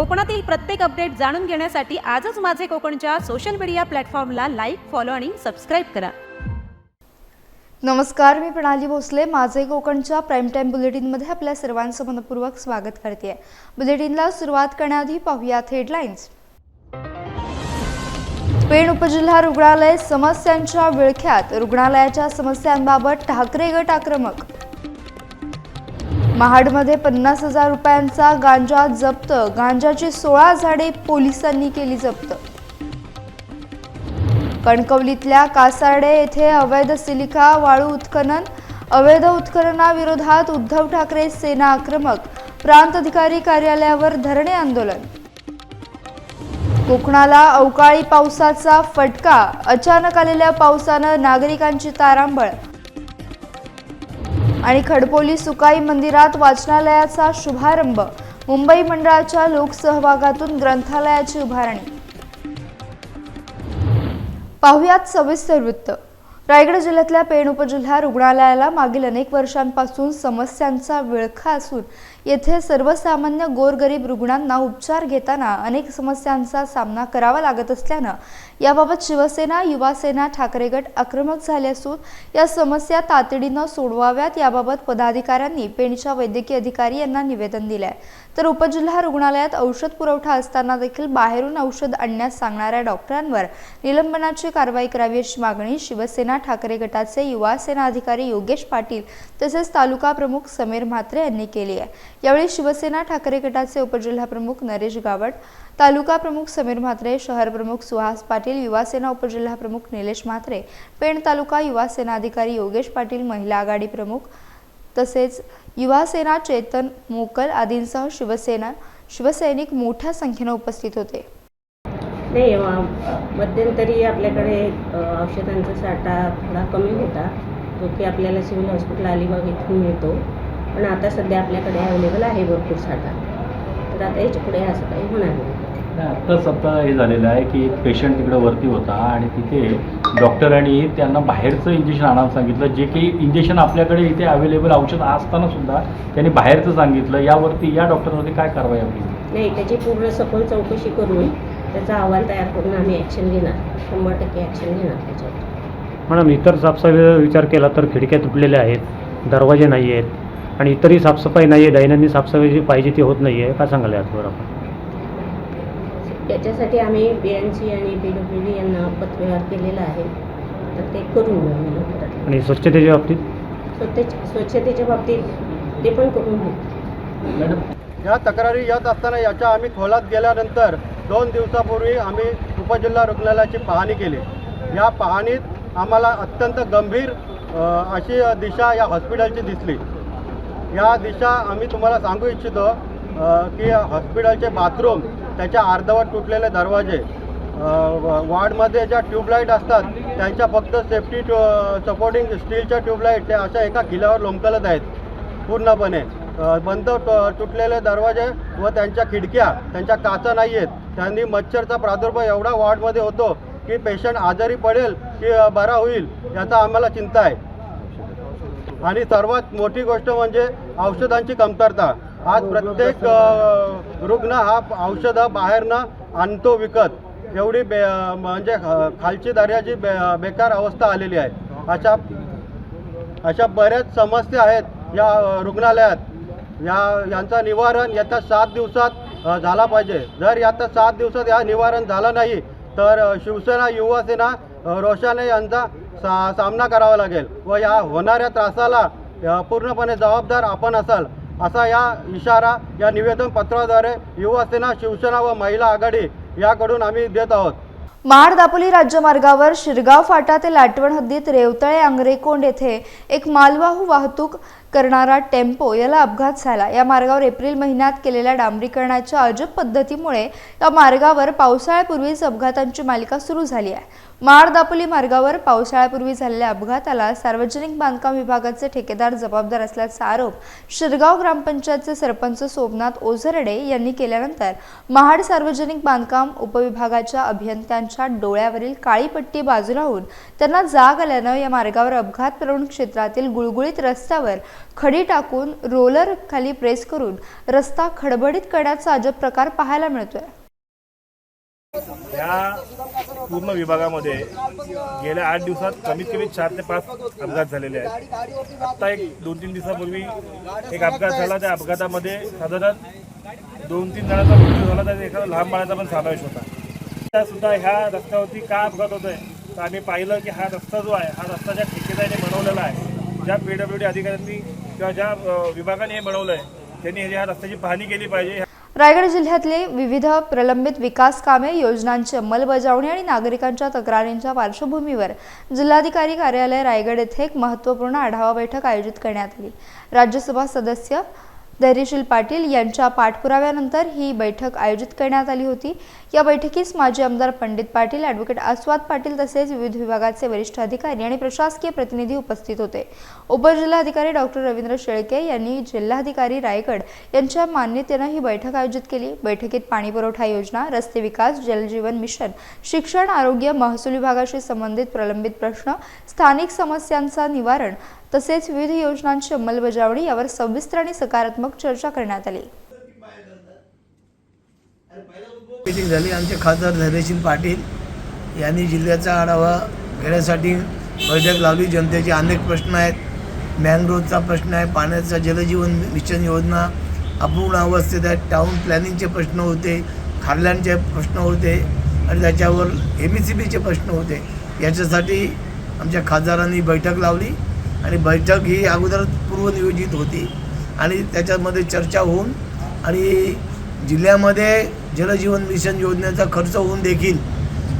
कोकणातील प्रत्येक अपडेट जाणून घेण्यासाठी आजच माझे कोकणच्या सोशल मीडिया प्लॅटफॉर्मला लाईक फॉलो आणि सबस्क्राईब करा. नमस्कार मी प्रणाली भोसले. माझे कोकणच्या प्राईम टाईम बुलेटिनमध्ये आपल्या सर्वांचं मनपूर्वक स्वागत करते बुलेटिनला सुरुवात करण्याआधी पाहूयात हेडलाईन्स पेण उपजिल्हा रुग्णालय समस्यांच्या विळख्यात. रुग्णालयाच्या समस्यांबाबत ठाकरे गट आक्रमक महाडमध्ये पन्नास हजार रुपयांचा गांजा जप्त. गांजाची सोळा झाडे पोलिसांनी केली जप्त. कणकवलीतल्या कासार्डे येथे अवैध सिलिका वाळू उत्खनन अवैध उत्खननाविरोधात उद्धव ठाकरे सेना आक्रमक. प्रांत अधिकारी कार्यालयावर धरणे आंदोलन. कोकणाला अवकाळी पावसाचा फटका. अचानक आलेल्या पावसानं नागरिकांची तारांबळ. आणि खडपोली सुकाई मंदिरात वाचनालयाचा शुभारंभ. मुंबई मंडळाच्या लोकसहभागातून ग्रंथालयाची उभारणी. पाहुयात सविस्तर वृत्त. रायगड जिल्ह्यातल्या पेण उपजिल्हा रुग्णालयाला मागील अनेक वर्षांपासून समस्यांचा विळखा असून येथे सर्वसामान्य गोरगरीब रुग्णांना उपचार घेताना अनेक समस्यांचा सामना करावा लागत असल्यानं याबाबत शिवसेना युवासेना ठाकरे गट आक्रमक झाले असून या समस्या तातडीनं सोडवाव्यात. याबाबत पदाधिकाऱ्यांनी पेणच्या वैद्यकीय अधिकारी यांना निवेदन दिले आहे तर उपजिल्हा रुग्णालयात औषध पुरवठा असताना देखील बाहेरून औषध आणण्यास सांगणाऱ्या डॉक्टरांवर निलंबनाची कारवाई करावी अशी मागणी शिवसेना ठाकरे गटाचे युवा सेना अधिकारी योगेश पाटील तसेच तालुका प्रमुख समीर म्हात्रे यांनी केली आहे. यावेळी शिवसेना ठाकरे गटाचे उपजिल्हा प्रमुख नरेश गावट तालुका प्रमुख समीर म्हात्रे शहर प्रमुख सुहास पाटील युवासेना उपजिल्हा प्रमुख निलेश म्हात्रे पेण तालुका युवासेना अधिकारी योगेश पाटील महिला आघाडी प्रमुख तसेच युवासेना चेतन मोकल आदींसह शिवसेना शिवसैनिक मोठ्या संख्येनं उपस्थित होते. नाही मध्यंतरी आपल्याकडे औषधांचा साठा थोडा कमी होता जो की आपल्याला सिव्हिल हॉस्पिटल अलिबाग इथून मिळतो. पण आता सध्या आपल्याकडे अवेलेबल आहे भरपूर साठा. तर आता याच्यापुढे असं काही होणार नाही, आत्ताच आता हे झालेलं आहे की एक पेशंट तिकडे वरती होता आणि तिथे डॉक्टरांनी त्यांना बाहेरचं इंजेक्शन आणायला सांगितलं. जे की इंजेक्शन आपल्याकडे इथे अवेलेबल औषध असताना सुद्धा त्यांनी बाहेरचं सांगितलं. यावरती या डॉक्टरवरती काय कारवाई आपली? नाही त्याची पूर्ण सखोल चौकशी करून त्याचा अहवाल तयार करून आम्ही ॲक्शन घेणार. शंभर टक्के ॲक्शन घेणार त्याच्यावर. मॅडम इतर साफसफाईचा विचार केला तर खिडक्या तुटलेल्या आहेत दरवाजे नाही आहेत आणि इतरही साफसफाई नाही आहे दैनंदिन साफसफाई जी पाहिजे ती होत नाही आहे काय सांगाल याच्यावर आपण? त्याच्यासाठी आम्ही बी एन सी आणि पी डब्ल्यू डी यांना पत्रव्यवहार केलेला आहे. तर ते करून घेऊ आम्ही लवकरात आणि स्वच्छतेच्या बाबतीत? स्वच्छ स्वच्छतेच्या बाबतीत ते पण करून घेऊ. मॅडम या तक्रारी येत असताना याच्या आम्ही खोलात गेल्यानंतर दोन दिवसापूर्वी आम्ही उपजिल्हा रुग्णालयाची पाहणी केली. या पाहणीत आम्हाला अत्यंत गंभीर अ, अशी दिशा या हॉस्पिटलची दिसली. या दिशा आम्ही तुम्हाला सांगू इच्छितो अ, की हॉस्पिटलचे बाथरूम त्याच्या अर्धवट तुटलेले दरवाजे वार्डमध्ये व- ज्या ट्यूबलाईट असतात त्यांच्या फक्त सेफ्टी सपोर्टिंग स्टीलच्या ट्यूबलाईट त्या अशा एका किल्ल्यावर लोंबकलत आहेत. पूर्णपणे बंद ट- तुटलेले दरवाजे व त्यांच्या खिडक्या त्यांच्या काचा नाही आहेत. त्यांनी मच्छरचा प्रादुर्भाव एवढा वार्डमध्ये होतो की पेशंट आजारी पडेल की बरा होईल याचा आम्हाला चिंता आहे. आणि सर्वात मोठी गोष्ट म्हणजे औषधांची कमतरता. आज प्रत्येक रुग्ण हा औषधं बाहेरनं आणतो विकत. एवढी बे म्हणजे खालची दर्याची बे बेकार अवस्था आलेली आहे. अशा अशा बऱ्याच समस्या आहेत या रुग्णालयात. या यांचं निवारण येत्या सात दिवसात झाला पाहिजे. जर येत्या सात दिवसात या निवारण झालं नाही तर शिवसेना युवासेना रोषाने यांचा सा सामना करावा लागेल व या होणाऱ्या त्रासाला पूर्णपणे जबाबदार आपण असाल. असा या इशारा या निवेदन पत्राद्वारे युवासेना शिवसेना व महिला आघाडी याकडून आम्ही देत आहोत. महाड दापोली राज्यमार्गावर शिरगाव फाटा ते लाटवण हद्दीत रेवतळे आंग्रेकोंड येथे एक मालवाहू वाहतूक करणारा टेम्पो याला अपघात झाला. या मार्गावर एप्रिल महिन्यात केलेल्या डांबरीकरणाच्या अजब पद्धतीमुळे या मार्गावर पावसाळ्यापूर्वीच अपघातांची मालिका सुरू झाली आहे. माळदापोली मार्गावर पावसाळ्यापूर्वी झालेल्या अपघाताला सार्वजनिक बांधकाम विभागाचे ठेकेदार जबाबदार असल्याचा आरोप शिरगाव ग्रामपंचायतचे सरपंच सोमनाथ ओझरडे यांनी केल्यानंतर महाड सार्वजनिक बांधकाम उपविभागाच्या अभियंत्यांच्या डोळ्यावरील काळी पट्टी बाजूला होऊन त्यांना जाग आल्यानं या मार्गावर अपघात प्रवण क्षेत्रातील गुळगुळीत रस्त्यावर खडी टाकून रोलर खाली प्रेस करून रस्ता खडबडीत करण्याचा अजब प्रकार पाहायला मिळतोय. या पूर्ण विभागामध्ये गेल्या आठ दिवसात कमीत कमी चार ते पाच अपघात झालेले आहेत. आत्ता एक दोन तीन दिवसापूर्वी एक अपघात झाला. त्या अपघातामध्ये साधारण दोन तीन जणांचा मृत्यू झाला. त्यात एखादा लहान बाळाचा पण समावेश होता. त्यासुद्धा ह्या रस्त्यावरती का अपघात होतोय? तर आम्ही पाहिलं की हा रस्ता जो आहे हा रस्ता ज्या ठेकेदाराने बनवलेला आहे ज्या पी डब्ल्यू डी अधिकाऱ्यांनी किंवा ज्या विभागाने हे बनवलं आहे त्यांनी ह्या रस्त्याची पाहणी केली पाहिजे. रायगड जिल्ह्यातले विविध प्रलंबित विकास कामे योजनांची अंमलबजावणी आणि नागरिकांच्या तक्रारींच्या पार्श्वभूमीवर जिल्हाधिकारी कार्यालय रायगड येथे एक महत्त्वपूर्ण आढावा बैठक आयोजित करण्यात आली. राज्यसभा सदस्य धैर्यशील पाटील यांच्या पाठपुराव्यानंतर ही बैठक आयोजित करण्यात आली होती. या बैठकीस माजी आमदार पंडित पाटील ॲडव्होकेट आस्वाद पाटील तसेच विविध विभागाचे वरिष्ठ अधिकारी आणि प्रशासकीय प्रतिनिधी उपस्थित होते. उपजिल्हाधिकारी डॉक्टर रवींद्र शेळके यांनी जिल्हाधिकारी रायगड यांच्या मान्यतेनं ही बैठक आयोजित केली. बैठकीत पाणीपुरवठा योजना रस्ते विकास जलजीवन मिशन शिक्षण आरोग्य महसूल विभागाशी संबंधित प्रलंबित प्रश्न स्थानिक समस्यांचा निवारण तसेच विविध योजनांची अंमलबजावणी यावर सविस्तर आणि सकारात्मक चर्चा करण्यात आली. मीटिंग झाली. आमचे खासदार धैर्यशील पाटील यांनी जिल्ह्याचा आढावा घेण्यासाठी बैठक लावली. जनतेचे अनेक प्रश्न आहेत. मॅंग्रोवचा प्रश्न आहे. पाण्याचा जलजीवन मिशन योजना अपूर्ण अवस्थेत आहे. टाऊन प्लॅनिंगचे प्रश्न होते. खारल्यांचे प्रश्न होते. आणि त्याच्यावर एम ई सी बीचे प्रश्न होते. याच्यासाठी आमच्या खासदारांनी बैठक लावली. आणि बैठक ही अगोदर पूर्वनियोजित होती. आणि त्याच्यामध्ये चर्चा होऊन आणि जिल्ह्यामध्ये जलजीवन मिशन योजनेचा खर्च होऊन देखील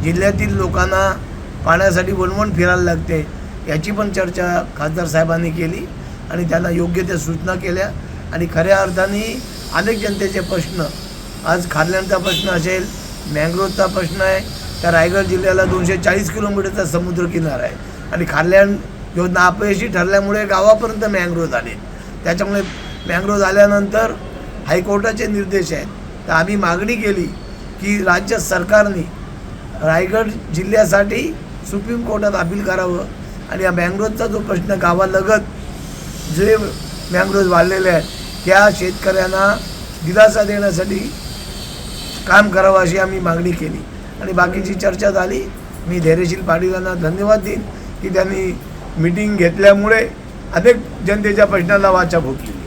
जिल्ह्यातील लोकांना पाण्यासाठी वणवण फिरायला लागते याची पण चर्चा खासदार साहेबांनी केली आणि त्यांना योग्य त्या सूचना केल्या. आणि खऱ्या अर्थाने अनेक जनतेचे प्रश्न आज खारल्यांचा प्रश्न असेल मँग्रोवचा प्रश्न आहे त्या रायगड जिल्ह्याला दोनशे चाळीस किलोमीटरचा समुद्रकिनारा आहे. आणि खारल्याण योजना अपयशी ठरल्यामुळे गावापर्यंत मँग्रोव झाले. त्याच्यामुळे मँग्रोव आल्यानंतर हायकोर्टाचे निर्देश आहेत. तर आम्ही मागणी केली की राज्य सरकारने रायगड जिल्ह्यासाठी सुप्रीम कोर्टात अपील करावं. आणि या मँग्रोजचा जो प्रश्न गावालगत जे मँग्रोज वाढलेले आहेत त्या शेतकऱ्यांना दिलासा देण्यासाठी काम करावं अशी आम्ही मागणी केली. आणि बाकीची चर्चा झाली. मी धैर्यशील पाटीलांना धन्यवाद देईन की त्यांनी मिटिंग घेतल्यामुळे अनेक जनतेच्या प्रश्नाला वाचा फुटली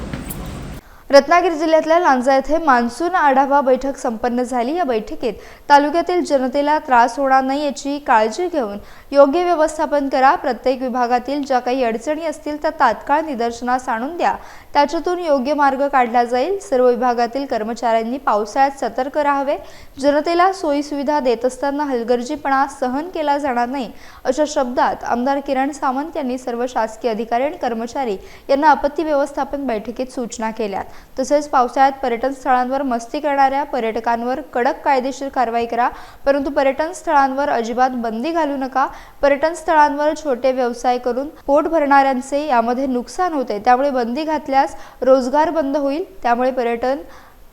रत्नागिरी जिल्ह्यातल्या लांजा येथे मान्सून आढावा बैठक संपन्न झाली. या बैठकीत तालुक्यातील जनतेला त्रास होणार नाही याची काळजी घेऊन योग्य व्यवस्थापन करा. प्रत्येक विभागातील ज्या काही अडचणी असतील त्या तात्काळ निदर्शनास आणून द्या. त्याच्यातून योग्य मार्ग काढला जाईल. सर्व विभागातील कर्मचाऱ्यांनी पावसाळ्यात सतर्क राहावे. जनतेला सोयीसुविधा देत असताना हलगर्जीपणा सहन केला जाणार नाही अशा शब्दात आमदार किरण सावंत यांनी सर्व शासकीय अधिकारी आणि कर्मचारी यांना आपत्ती व्यवस्थापन बैठकीत सूचना केल्या तसेच पावसाळ्यात पर्यटन स्थळांवर मस्ती करणाऱ्या पर्यटकांवर कडक कायदेशीर कारवाई करा. परंतु पर्यटन स्थळांवर अजिबात बंदी घालू नका. पर्यटन स्थळांवर छोटे व्यवसाय करून पोट भरणाऱ्यांचे यामध्ये नुकसान होते. त्यामुळे बंदी घातल्यास रोजगार बंद होईल. त्यामुळे पर्यटन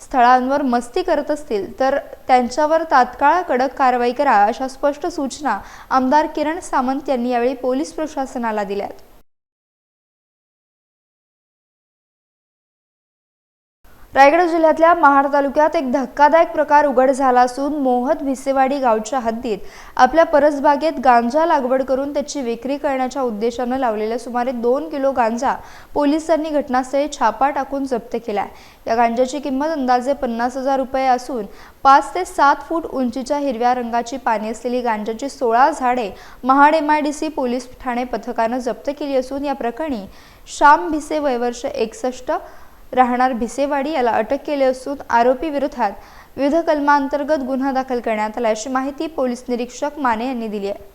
स्थळांवर मस्ती करत असतील तर त्यांच्यावर तात्काळ कडक कारवाई करा अशा स्पष्ट सूचना आमदार किरण सामंत यांनी यावेळी पोलीस प्रशासनाला दिल्यात. रायगड जिल्ह्यातल्या महाड तालुक्यात एक धक्कादायक प्रकार उघड झाला असून मोहद भिसेवाडी गावच्या हद्दीत आपल्या परसबागेत गांजा लागवड करून त्याची विक्री करण्याच्या उद्देशानं लावलेल्या सुमारे दोन किलो गांजा पोलिसांनी घटनास्थळी छापा टाकून जप्त केला या गांजाची किंमत अंदाजे पन्नास हजार रुपये असून पाच ते सात फूट उंचीच्या हिरव्या रंगाची पाने असलेली गांजाची सोळा झाडे Mahad M I D C police Thane पथकानं जप्त केली असून या प्रकरणी श्याम भिसे वयवर्ष एकसष्ट राहणार भिसेवाडी याला अटक केली असून आरोपी विरोधात विविध कलमांतर्गत गुन्हा दाखल करण्यात आला अशी माहिती पोलीस निरीक्षक माने यांनी दिली आहे.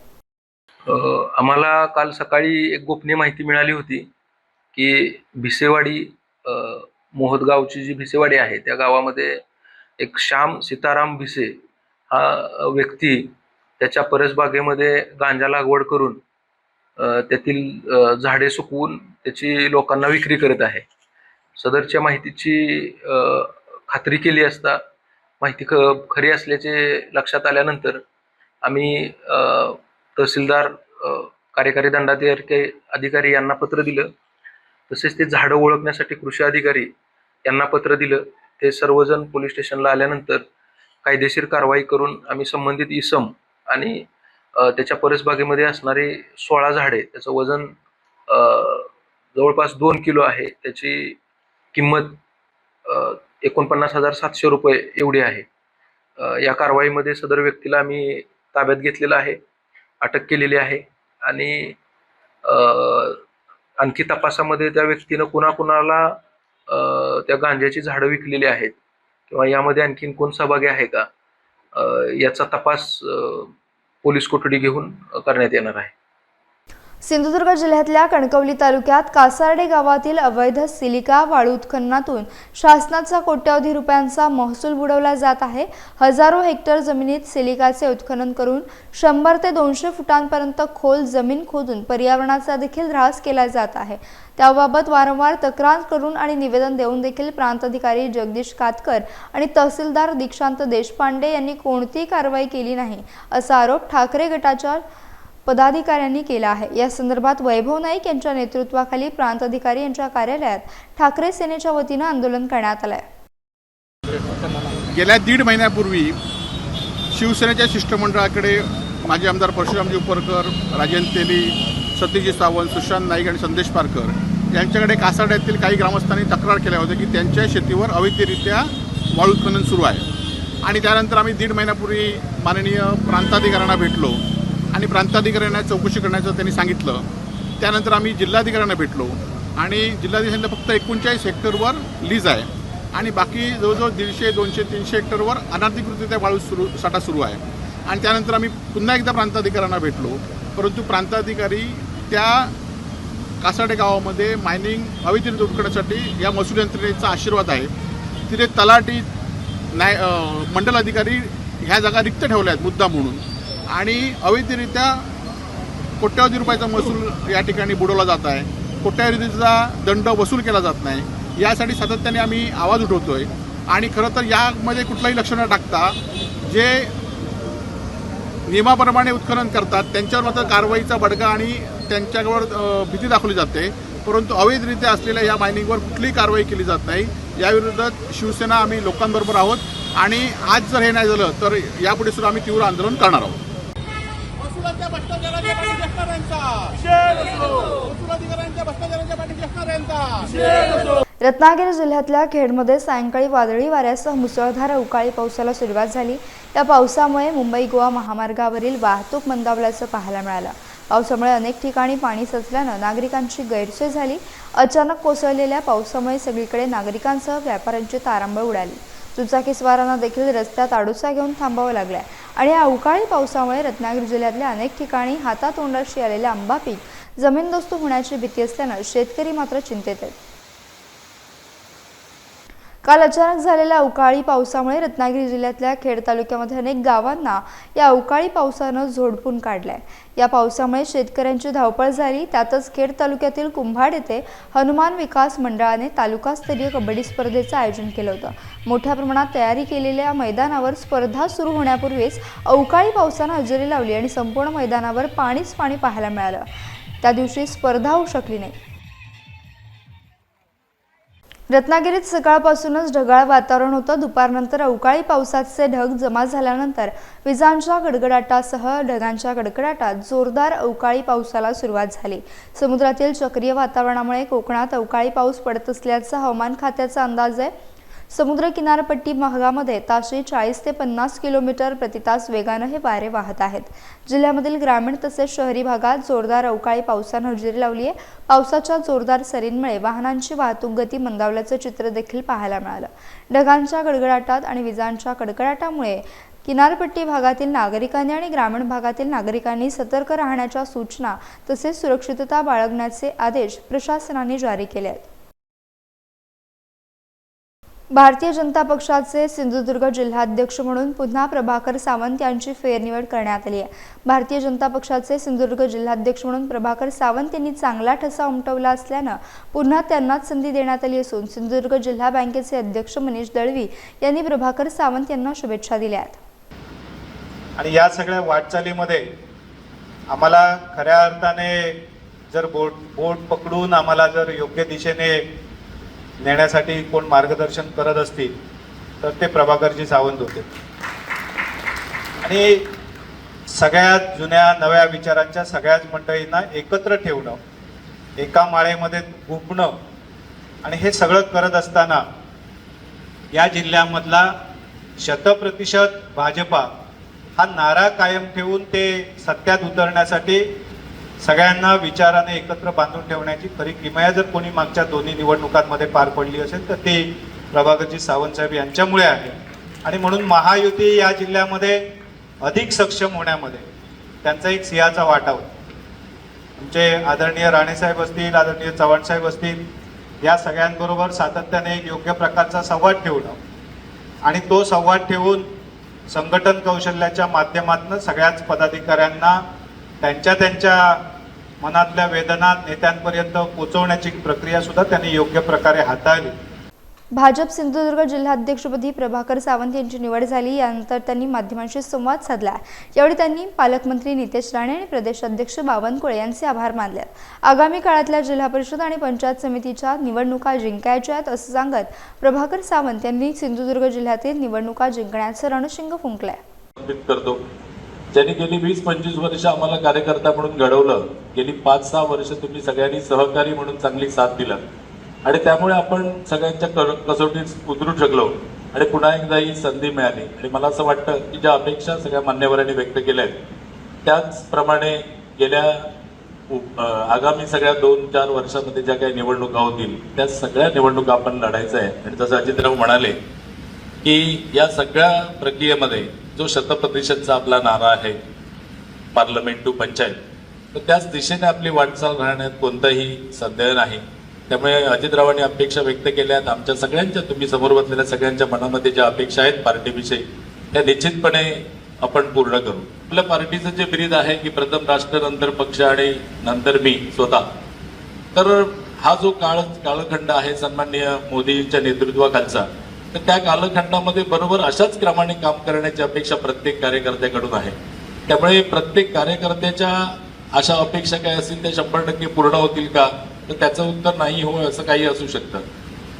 आम्हाला काल सकाळी एक गोपनीय माहिती मिळाली होती की भिसेवाडी मोहदगावची जी भिसेवाडी आहे त्या गावामध्ये एक श्याम सीताराम भिसे हा व्यक्ती त्याच्या परसबागेमध्ये गांजा लागवड करून त्यातील झाडे सुकवून त्याची लोकांना विक्री करत आहे. सदरच्या माहितीची खात्री केली असता माहिती ख खरी असल्याचे लक्षात आल्यानंतर आम्ही तहसीलदार कार्यकारी दंडाधिकारी अधिकारी यांना पत्र दिलं. तसेच ते झाडं ओळखण्यासाठी कृषी अधिकारी यांना पत्र दिलं. ते सर्वजण पोलीस स्टेशनला आल्यानंतर कायदेशीर कारवाई करून आम्ही संबंधित इसम आणि त्याच्या परसबागेमध्ये असणारी सोळा झाडे त्याचं वजन जवळपास दोन किलो आहे त्याची किंमत एकोणपन्नास हजार सातशे रुपये एवढी आहे. या कारवाईमध्ये सदर व्यक्तीला आम्ही ताब्यात घेतलेलं आहे अटक केलेली आहे आणि आणखी तपासामध्ये त्या व्यक्तीनं कुणाकुणाला त्या गांज्याची झाडं विकलेली आहेत किंवा यामध्ये आणखीन कोण सहभागी आहे का याचा तपास पोलीस कोठडी घेऊन करण्यात येणार आहे. सिंधुदुर्ग जिल्ह्यातल्या कणकवली तालुक्यात कासार्डे गावातील अवैध सिलिका वाळू उत्खननातून शासनाचा कोट्यवधी रुपयांचा महसूल बुडवला जात आहे. हजारो हेक्टर जमिनीत सिलिकाचे उत्खनन करून शंभर ते दोनशे फुटांपर्यंत खोल जमीन खोदून पर्यावरणाचा देखील ऱ्हास केला जात आहे. त्याबाबत वारंवार तक्रार करून आणि निवेदन देऊन देखील प्रांताधिकारी जगदीश कातकर आणि तहसीलदार दीक्षांत देशपांडे यांनी कोणतीही कारवाई केली नाही असा आरोप ठाकरे गटाच्या पदाधिकाऱ्यांनी केला आहे. या संदर्भात वैभव नाईक यांच्या नेतृत्वाखाली प्रांत अधिकारी यांच्या कार्यालयात ठाकरे सेनेच्या वतीनं आंदोलन करण्यात आलंय. गेल्या दीड महिन्यापूर्वी शिवसेनेच्या शिष्टमंडळाकडे माजी आमदार परशुरामजी उपरकर राजेंद्र तेली सत्यजित सावंत सुशांत नाईक आणि संदेश पारकर यांच्याकडे कासाड्यातील काही ग्रामस्थांनी तक्रार केल्या होत्या की त्यांच्या शेतीवर अवैधरित्या वाळू उत्खनन सुरू आहे. आणि त्यानंतर आम्ही दीड महिन्यापूर्वी माननीय प्रांताधिकाऱ्यांना भेटलो. आणि प्रांताधिकाऱ्यांना चौकशी करण्याचं त्यांनी सांगितलं. त्यानंतर आम्ही जिल्हाधिकाऱ्यांना भेटलो. आणि जिल्हाधिकाऱ्यांना फक्त एकोणचाळीस हेक्टरवर लीज आहे. आणि बाकी जवळजवळ दीडशे दोनशे तीनशे हेक्टरवर अनाधिकृतरित्या वाळू सुरू साठा सुरू आहे. आणि त्यानंतर आम्ही पुन्हा एकदा प्रांताधिकाऱ्यांना भेटलो. परंतु प्रांताधिकारी त्या कासाडे गावामध्ये मायनिंग हवेतील दूर करण्यासाठी या महसूल यंत्रणेचा आशीर्वाद आहे. तिथे तलाठी न्याय मंडल अधिकारी ह्या जागा रिक्त ठेवल्या आहेत मुद्दा म्हणून. आणि अवैधरित्या कोट्यावधी रुपयाचा महसूल या ठिकाणी बुडवला जात आहे. कोट्यावधीचा दंड वसूल केला जात नाही. यासाठी सातत्याने आम्ही आवाज उठवतो आहे आणि खरं तर यामध्ये कुठलंही लक्ष न टाकता जे नियमाप्रमाणे उत्खनन करतात त्यांच्यावर मात्र कारवाईचा बडगा आणि त्यांच्यावर भीती दाखवली जाते. परंतु अवैधरित्या असलेल्या या मायनिंगवर कुठलीही कारवाई केली जात नाही. याविरोधात शिवसेना आम्ही लोकांबरोबर आहोत. आणि आज जर हे नाही झालं तर यापुढे सुद्धा आम्ही तीव्र आंदोलन करणार आहोत. अधिकाऱ्यांच्या भ्रष्टाचाराच्या पाठी असणाऱ्यांचा अधिकाऱ्यांच्या भ्रष्टाचाराच्या पाठीशी असणाऱ्यांचा रत्नागिरी जिल्ह्यातल्या खेडमध्ये सायंकाळी वादळी वाऱ्यासह मुसळधार अवकाळी पावसाला सुरुवात झाली. या पावसामुळे मुंबई गोवा महामार्गावरील वाहतूक मंदावल्याचं पाहायला मिळालं. पावसामुळे अनेक ठिकाणी पाणी साचल्यानं नागरिकांची गैरसोय झाली. अचानक कोसळलेल्या पावसामुळे सगळीकडे नागरिकांसह व्यापाऱ्यांची तारांबळ उडाली. दुचाकीस्वारांना देखील रस्त्यात आडोसा घेऊन थांबावं लागलाय. आणि या अवकाळी पावसामुळे रत्नागिरी जिल्ह्यातल्या अनेक ठिकाणी हातातोंडाशी आलेले आंबा पीक जमीनदोस्त होण्याची भीती असल्यानं शेतकरी मात्र चिंतेत आहेत. काल अचानक झालेल्या अवकाळी पावसामुळे रत्नागिरी जिल्ह्यातल्या खेड तालुक्यामध्ये अनेक गावांना या अवकाळी पावसानं झोडपून काढलंय. या पावसामुळे शेतकऱ्यांची धावपळ झाली. त्यातच खेड तालुक्यातील कुंभाड येथे हनुमान विकास मंडळाने तालुकास्तरीय कबड्डी स्पर्धेचं आयोजन केलं होतं. मोठ्या प्रमाणात तयारी केलेल्या मैदानावर स्पर्धा सुरू होण्यापूर्वीच अवकाळी पावसानं हजेरी लावली आणि संपूर्ण मैदानावर पाणीच पाणी पाहायला मिळालं. त्या दिवशी स्पर्धा होऊ शकली नाही. रत्नागिरीत सकाळपासूनच ढगाळ वातावरण होतं. दुपारनंतर अवकाळी पावसाचे ढग जमा झाल्यानंतर विजांच्या गडगडाटासह ढगांच्या गडगडाटात जोरदार अवकाळी पावसाला सुरुवात झाली. समुद्रातील चक्रीय वातावरणामुळे कोकणात अवकाळी पाऊस पडत असल्याचा हवामान खात्याचा अंदाज आहे. समुद्र किनारपट्टी भागामध्ये ताशी चाळीस ते पन्नास किलोमीटर प्रतितास वेगानं हे वारे वाहत आहेत. जिल्ह्यामधील ग्रामीण तसेच शहरी भागात जोरदार अवकाळी पावसानं हजेरी लावली आहे. पावसाच्या जोरदार सरींमुळे वाहनांची वाहतूक गती मंदावल्याचं चित्र देखील पाहायला मिळालं. ढगांच्या गडगडाटात आणि विजांच्या कडकडाटामुळे किनारपट्टी भागातील नागरिकांनी आणि ग्रामीण भागातील नागरिकांनी सतर्क राहण्याच्या सूचना तसेच सुरक्षितता बाळगण्याचे आदेश प्रशासनाने जारी केले आहेत. भारतीय जनता पक्षाचे सिंधुदुर्ग जिल्हाध्यक्ष म्हणून पुन्हा प्रभाकर सावंत यांची फेरनिवड करण्यात आली आहे. भारतीय जनता पक्षाचे सिंधुदुर्ग जिल्हाध्यक्ष म्हणून प्रभाकर सावंत यांनी चांगला ठसा उमटवला असल्यानं पुन्हा त्यांनाच संधी देण्यात आली असून सिंधुदुर्ग जिल्हा बँकेचे अध्यक्ष मनीष दळवी यांनी प्रभाकर सावंत यांना शुभेच्छा दिल्या आहेत. आणि या सगळ्या वाटचालीमध्ये आम्हाला खऱ्या अर्थाने जर बोट बोट पकडून आम्हाला जर योग्य दिशेने नेण्यासाठी कोण मार्गदर्शन करत असतील तर ते प्रभाकरजी सावंत होते. आणि सगळ्यात जुन्या नव्या विचारांच्या सगळ्याच मंडळींना एकत्र ठेवणं एका माळेमध्ये गुंपणं आणि हे सगळं करत असताना या जिल्ह्यामधला शतप्रतिशत भाजपा हा नारा कायम ठेवून ते सत्यात उतरण्यासाठी सगळ्यांना विचाराने एकत्र बांधून ठेवण्याची खरी किमया जर कोणी मागच्या दोन्ही निवडणुकांमध्ये पार पडली असेल तर ते प्रभाकरजी सावंत साहेब यांच्यामुळे आहे. आणि म्हणून महायुती या जिल्ह्यामध्ये अधिक सक्षम होण्यामध्ये त्यांचा एक सिंहाचा वाटा होता. आमचे आदरणीय राणेसाहेब असतील आदरणीय चव्हाणसाहेब असतील या सगळ्यांबरोबर सातत्याने एक योग्य प्रकारचा संवाद ठेवणं आणि तो संवाद ठेवून संघटन कौशल्याच्या माध्यमातून सगळ्याच पदाधिकाऱ्यांना त्यांच्या त्यांच्या मनातल्या वेदना नेत्यांपर्यंत पोचवण्याची प्रक्रिया सुद्धा त्यांनी योग्य प्रकारे हाताळली. भाजप सिंधुदुर्ग जिल्हाध्यक्षपदी प्रभाकर सावंत यांची निवड झाली. यानंतर त्यांनी माध्यमांशी संवाद साधला. यावेळी त्यांनी पालकमंत्री नितेश राणे आणि प्रदेशाध्यक्ष बावनकुळे यांचे आभार मानले. आगामी काळातल्या जिल्हा परिषद आणि पंचायत समितीच्या निवडणुका जिंकायच्या आहेत असं सांगत प्रभाकर सावंत यांनी सिंधुदुर्ग जिल्ह्यातील निवडणुका जिंकण्याचं रणशिंग फुंकलंय. ज्यांनी गेली वीस पंचवीस वर्ष आम्हाला कार्यकर्ता म्हणून घडवलं गेली पाच सहा वर्ष तुम्ही सगळ्यांनी सहकारी म्हणून चांगली साथ दिला आणि त्यामुळे आपण सगळ्यांच्या कसोटीत उतरू शकलो आणि पुन्हा एकदा ही संधी मिळाली. आणि मला असं वाटतं की ज्या अपेक्षा सगळ्या मान्यवरांनी व्यक्त केल्या आहेत त्याचप्रमाणे गेल्या आगामी सगळ्या दोन चार वर्षामध्ये ज्या काही निवडणुका होतील त्या सगळ्या निवडणुका आपण लढायचं आहे. आणि जसं अजितराव म्हणाले की या सगळ्या प्रक्रियेमध्ये जो शतप्रतिशतचा आपला नारा आहे पार्लमेंट टू पंचायत तर त्याच दिशेने आपली वाटचाल राहण्यात कोणताही संदेह नाही. त्यामुळे अजितरावांनी अपेक्षा व्यक्त केल्या आहेत. आमच्या सगळ्यांच्या तुम्ही समोर बसलेल्या सगळ्यांच्या मनामध्ये ज्या अपेक्षा आहेत पार्टीविषयी त्या निश्चितपणे आपण पूर्ण करू. आपल्या पार्टीचं जे ब्रीद आहे की प्रथम राष्ट्र नंतर पक्ष आणि नंतर मी स्वतः. तर हा जो काळ कालखंड आहे सन्माननीय मोदींच्या नेतृत्वाखालचा तर त्या कालखंडामध्ये बरोबर अशाच क्रमाने काम करण्याची अपेक्षा प्रत्येक कार्यकर्त्याकडून आहे. त्यामुळे प्रत्येक कार्यकर्त्याच्या अशा अपेक्षा काय असतील त्या शंभर टक्के पूर्ण होतील का? तर त्याचं उत्तर नाही हो असं काही असू शकतं.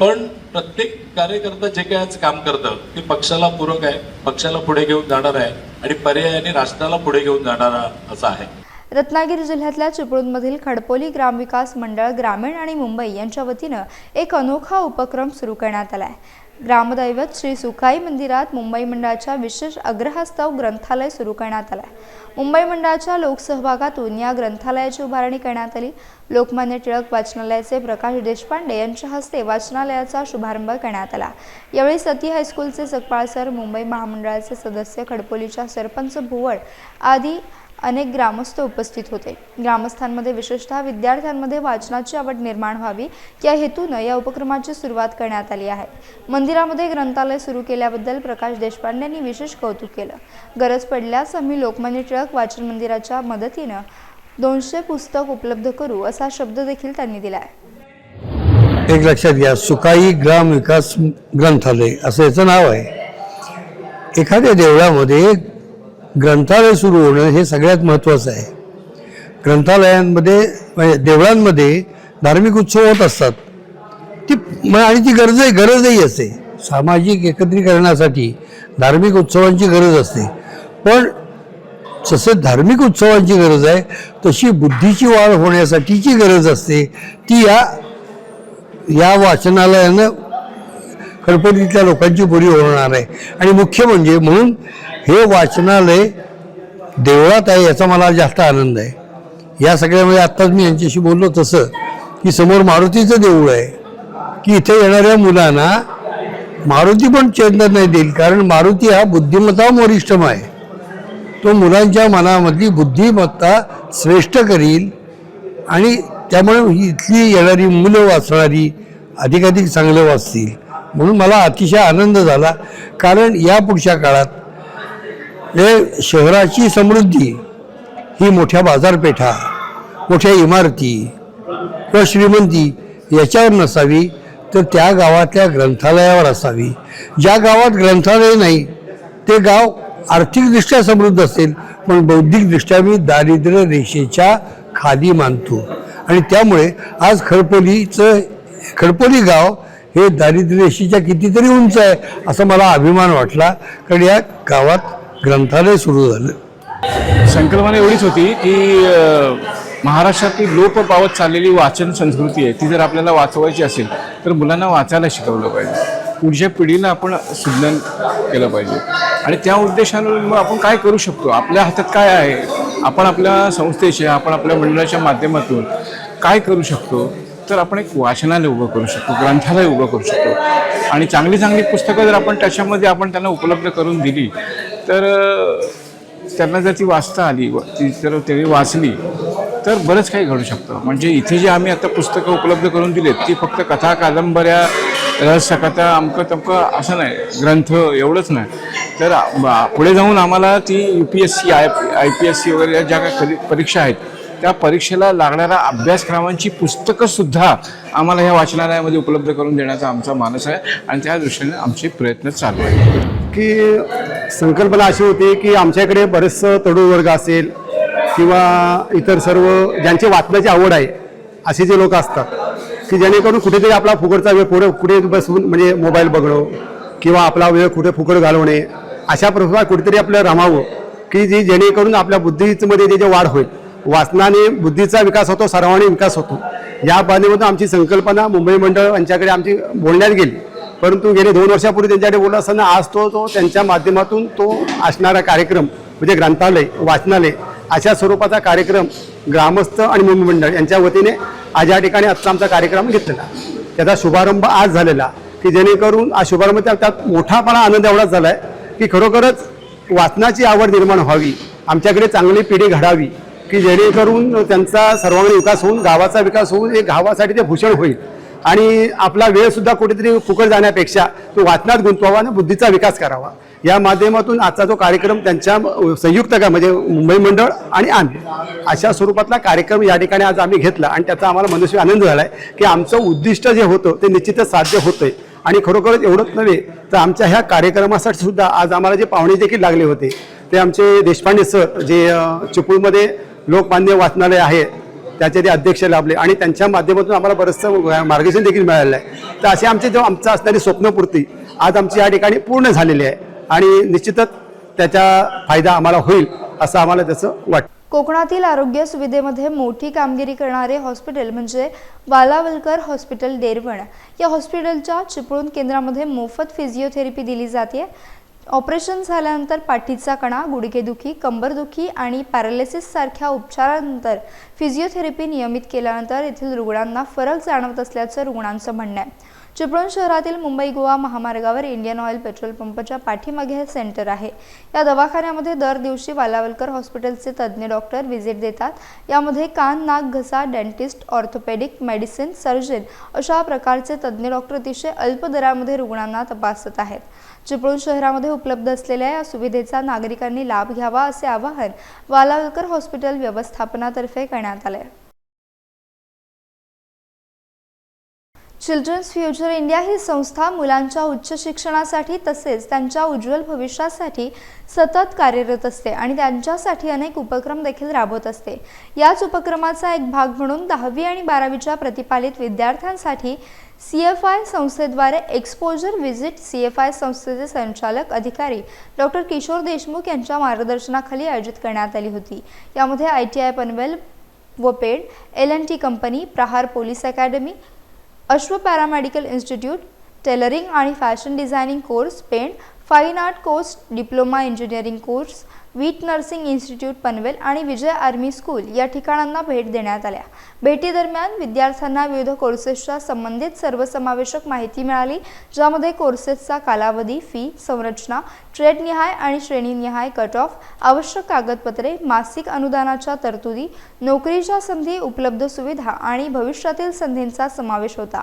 पण प्रत्येक कार्यकर्ता जे काय आज काम करतं ते पक्षाला पूरक आहे पक्षाला पुढे घेऊन जाणार आहे आणि पर्यायाने राष्ट्राला पुढे घेऊन जाणारा असा आहे. रत्नागिरी जिल्ह्यातल्या चिपळूणमधील खडपोली ग्रामविकास मंडळ ग्रामीण आणि मुंबई यांच्या वतीनं एक अनोखा उपक्रम सुरू करण्यात आला आहे ग्रामदैवत श्री सुखाई मंदिरात मुंबई मंडळाच्या विशेष अग्रहस्तव ग्रंथालय सुरू करण्यात आलं आहे मुंबई मंडळाच्या लोकसहभागातून या ग्रंथालयाची उभारणी करण्यात आली. लोकमान्य टिळक वाचनालयाचे प्रकाश देशपांडे यांच्या हस्ते वाचनालयाचा शुभारंभ करण्यात आला. यावेळी सती हायस्कूलचे सकपाळ सर मुंबई महामंडळाचे सदस्य खडपोलीच्या सरपंच भुवळ आदी अनेक ग्रामस्थ उपस्थित होते. ग्रामस्थांमध्ये विशेषतः विद्यार्थ्यांमध्ये वाचनाची आवड निर्माण व्हावी या हेतूनं या उपक्रमाची सुरुवात करण्यात आली आहे. मंदिरामध्ये ग्रंथालय सुरू केल्याबद्दल प्रकाश देशपांडे यांनी विशेष कौतुक केलं. गरज पडल्यास आम्ही लोकमान्य टिळक वाचन मंदिराच्या मदतीनं दोनशे पुस्तक उपलब्ध करू असा शब्द देखील त्यांनी दिला आहे. एक लक्षात घ्या सुकाई ग्राम विकास ग्रंथालय असं याचं नाव आहे. एखाद्या देवळामध्ये ग्रंथालय सुरू होणं हे सगळ्यात महत्त्वाचं आहे. ग्रंथालयांमध्ये म्हणजे देवळांमध्ये धार्मिक उत्सव होत असतात. ती आणि ती गरज गरजही असते. सामाजिक एकत्रीकरणासाठी धार्मिक उत्सवांची गरज असते. पण जसं धार्मिक उत्सवांची गरज आहे तशी बुद्धीची वाढ होण्यासाठीची गरज असते. ती या या वाचनालयानं खडपटीतल्या लोकांची पुरी होणार आहे आणि मुख्य म्हणजे म्हणून हे वाचनालय देवळात आहे याचा मला जास्त आनंद आहे. या सगळ्यामध्ये म्हणजे आत्ताच मी यांच्याशी बोललो तसं की समोर मारुतीचं देऊळ आहे. की इथे येणाऱ्या मुलांना मारुती पण चेतना नाही देईल कारण मारुती हा बुद्धिमत्ता वरिष्ठम आहे. तो मुलांच्या मनामधली बुद्धिमत्ता श्रेष्ठ करील आणि त्यामुळे इथली येणारी मुलं वाचणारी अधिकाधिक चांगलं वाचतील. म्हणून मला अतिशय आनंद झाला. कारण या पुढच्या काळात हे शहराची समृद्धी ही मोठ्या बाजारपेठा मोठ्या इमारती किंवा श्रीमंती याच्यावर नसावी तर त्या गावातल्या ग्रंथालयावर असावी. ज्या गावात ग्रंथालय नाही ते गाव आर्थिकदृष्ट्या समृद्ध असेल पण बौद्धिकदृष्ट्या मी दारिद्र्य रेषेच्या खाली मानतो. आणि त्यामुळे आज खडपोलीचं खडपोली गाव हे दारिद्र्य रेषेच्या कितीतरी उंच आहे असं मला अभिमान वाटला. कारण या गावात ग्रंथालय सुरू झालं. संकल्पना एवढीच होती की महाराष्ट्रातली लोप पावत चाललेली वाचन संस्कृती आहे ती जर आपल्याला वाचवायची असेल तर मुलांना वाचायला शिकवलं पाहिजे. पुढच्या पिढीला आपण सुज्ञान केलं पाहिजे. आणि त्या उद्देशानं मग आपण काय करू शकतो? आपल्या हातात काय आहे? आपण आपल्या संस्थेच्या आपण आपल्या मंडळाच्या माध्यमातून काय करू शकतो? तर आपण एक वाचनालय उभं करू शकतो ग्रंथालय उभं करू शकतो. आणि चांगली चांगली पुस्तकं जर आपण त्याच्यामध्ये आपण त्यांना उपलब्ध करून दिली तर त्यांना जर ती वाचता आली व ती जर ते वाचली तर बरंच काही घडू शकतं. म्हणजे इथे जे आम्ही आता पुस्तकं उपलब्ध करून दिलेत ती फक्त कथा कादंबऱ्या रहस्यकथा अमकं तमकं असं नाही ग्रंथ एवढंच नाही. तर पुढे जाऊन आम्हाला ती U P S C I I P S C वगैरे ज्या काही परीक्षा आहेत त्या परीक्षेला लागणाऱ्या अभ्यासक्रमांची पुस्तकंसुद्धा आम्हाला ह्या वाचनालयामध्ये उपलब्ध करून देण्याचा आमचा मानस आहे. आणि त्या दृष्टीने आमचे प्रयत्न चालू आहेत. की संकल्पना अशी होती की आमच्याकडे बरेचसं तडू वर्ग असेल किंवा इतर सर्व ज्यांची वाचण्याची आवड आहे असे जे लोक असतात की जेणेकरून कुठेतरी आपला फुकटचा वेळ पुढे कुठे बसून म्हणजे मोबाईल बघणं किंवा आपला वेळ कुठे फुकट घालवणे अशा प्रकारे कुठेतरी आपलं रमावं की जी जेणेकरून आपल्या बुद्धीमध्ये त्याची जे वाढ होईल वाचनाने बुद्धीचा विकास होतो सर्वांनी विकास होतो. या बाबतीमधून आमची संकल्पना मुंबई मंडळ यांच्याकडे आमची बोलण्यात गेली. परंतु गेले दोन वर्षापूर्वी त्यांच्याकडे बोलत असताना आज तो तो त्यांच्या माध्यमातून तो असणारा कार्यक्रम म्हणजे ग्रंथालय वाचनालय अशा स्वरूपाचा कार्यक्रम ग्रामस्थ आणि मुंबई मंडळ यांच्या वतीने आज या ठिकाणी आत्ता आमचा कार्यक्रम घेतलेला. त्याचा शुभारंभ आज झालेला. की जेणेकरून आज शुभारंभ त्या- त्यात मोठापणा आनंद एवढाच झाला आहे की खरोखरच वाचनाची आवड निर्माण व्हावी आमच्याकडे चांगली पिढी घडावी की जेणेकरून त्यांचा सर्वांगीण विकास होऊन गावाचा विकास होऊन एक गावासाठी ते भूषण होईल. आणि आपला वेळसुद्धा कुठेतरी फुकट जाण्यापेक्षा तो वाचनात गुंतवावा आणि बुद्धीचा विकास करावा. या माध्यमातून आजचा जो कार्यक्रम त्यांच्या संयुक्त का म्हणजे मुंबई मंडळ आणि आम्ही अशा स्वरूपातला कार्यक्रम या ठिकाणी आज आम्ही घेतला आणि त्याचा आम्हाला मनस्वी आनंद झाला आहे की आमचं उद्दिष्ट जे होतं ते निश्चितच साध्य होतंय. आणि खरोखरच एवढंच नव्हे तर आमच्या ह्या कार्यक्रमासाठी सुद्धा आज आम्हाला जे पाहुणे देखील लागले होते ते आमचे देशपांडे सर जे अ, चिपळूणमध्ये लोकमान्य वाचनालय आहे त्याचे ते अध्यक्ष लाभले. आणि त्यांच्या माध्यमातून आम्हाला बरंचसं मार्गदर्शन देखील मिळालं आहे. तर असे आमचे जो आमचं असणारी स्वप्नपूर्ती आज आमची या ठिकाणी पूर्ण झालेली आहे. आणि निश्चितच त्याचा फायदा आम्हाला होईल असं आम्हाला त्याचं वाटतं. कोकणातील आरोग्य सुविधेमध्ये मोठी कामगिरी करणारे हॉस्पिटल म्हणजे वालावलकर हॉस्पिटल डेरवण या हॉस्पिटलच्या चिपळूण केंद्रामध्ये मोफत फिजिओथेरपी दिली जाते. ऑपरेशन झाल्यानंतर पाठीचा कणा गुडघेदुखी कंबरदुखी आणि पॅरालिसिससारख्या उपचारानंतर फिजिओथेरपी नियमित केल्यानंतर येथील रुग्णांना फरक जाणवत असल्याचं रुग्णांचं म्हणणं आहे. चिपळूण शहरातील मुंबई गोवा महामार्गावर इंडियन ऑइल पेट्रोल पंपच्या पाठीमागे हे सेंटर आहे. या दवाखान्यामध्ये दर दिवशी वालावलकर हॉस्पिटलचे तज्ज्ञ डॉक्टर व्हिजिट देतात. यामध्ये कान नाक घसा डेंटिस्ट ऑर्थोपेडिक मेडिसिन सर्जन अशा प्रकारचे तज्ज्ञ डॉक्टर अतिशय अल्प दरामध्ये रुग्णांना तपासत आहेत. चिपळूण शहरामध्ये उपलब्ध असलेल्या या सुविधेचा नागरिकांनी लाभ घ्यावा असे आवाहन वालावलकर हॉस्पिटल व्यवस्थापनातर्फे करण्यात आले. चिल्ड्रन्स फ्युचर इंडिया ही संस्था मुलांच्या उच्च शिक्षणासाठी तसेच त्यांच्या उज्ज्वल भविष्यासाठी सतत कार्यरत असते आणि त्यांच्यासाठी अनेक उपक्रम देखील राबवत असते. याच उपक्रमाचा एक भाग म्हणून दहावी आणि बारावीच्या प्रतिपालित विद्यार्थ्यांसाठी सी एफ आय संस्थेद्वारे exposure visit C F I संस्थेचे संचालक अधिकारी डॉक्टर किशोर देशमुख यांच्या मार्गदर्शनाखाली आयोजित करण्यात आली होती. यामध्ये आय टी आय पनवेल व paid L N T company Prahar police academy Ashwa paramedical institute tailoring आणि fashion designing course paint fine art course diploma engineering course वीट नर्सिंग इन्स्टिट्यूट पनवेल आणि विजय आर्मी स्कूल या ठिकाणांना भेट देण्यात आल्या. भेटीदरम्यान विद्यार्थ्यांना विविध कोर्सेसच्या संबंधित सर्वसमावेशक माहिती मिळाली ज्यामध्ये कोर्सेसचा कालावधी फी संरचना ट्रेडनिहाय आणि श्रेणीनिहाय कट ऑफ आवश्यक कागदपत्रे मासिक अनुदानाच्या तरतुदी नोकरीच्या संधी उपलब्ध सुविधा आणि भविष्यातील संधींचा समावेश होता.